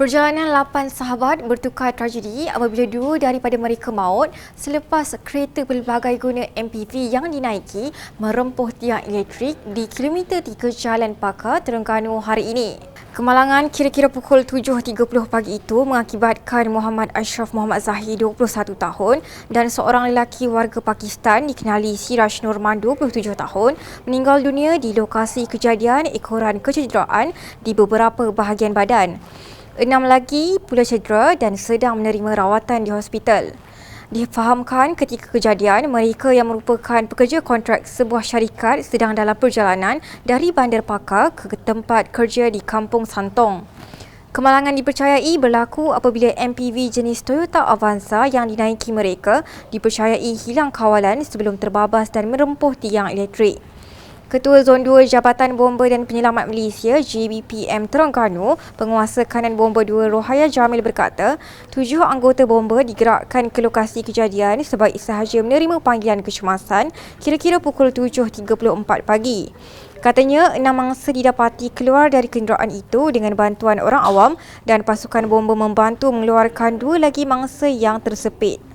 Perjalanan 8 sahabat bertukar tragedi apabila dua daripada mereka maut selepas kereta pelbagai guna MPV yang dinaiki merempuh tiang elektrik di kilometer 3 Jalan Pakar, Terengganu hari ini. Kemalangan kira-kira pukul 7.30 pagi itu mengakibatkan Muhammad Ashraf Muhammad Zahid 21 tahun dan seorang lelaki warga Pakistan dikenali Siraj Nurman 27 tahun meninggal dunia di lokasi kejadian ekoran kecederaan di beberapa bahagian badan. Enam lagi pula cedera dan sedang menerima rawatan di hospital. Difahamkan ketika kejadian, mereka yang merupakan pekerja kontrak sebuah syarikat sedang dalam perjalanan dari Bandar Pakar ke tempat kerja di Kampung Santong. Kemalangan dipercayai berlaku apabila MPV jenis Toyota Avanza yang dinaiki mereka dipercayai hilang kawalan sebelum terbabas dan merempuh tiang elektrik. Ketua Zon 2 Jabatan Bomba dan Penyelamat Malaysia JBPM Terengganu, penguasa kanan bomba 2 Rohaya Jamil berkata, tujuh anggota bomba digerakkan ke lokasi kejadian sebaik sahaja menerima panggilan kecemasan kira-kira pukul 7.34 pagi. Katanya, enam mangsa didapati keluar dari kenderaan itu dengan bantuan orang awam dan pasukan bomba membantu mengeluarkan dua lagi mangsa yang tersepit.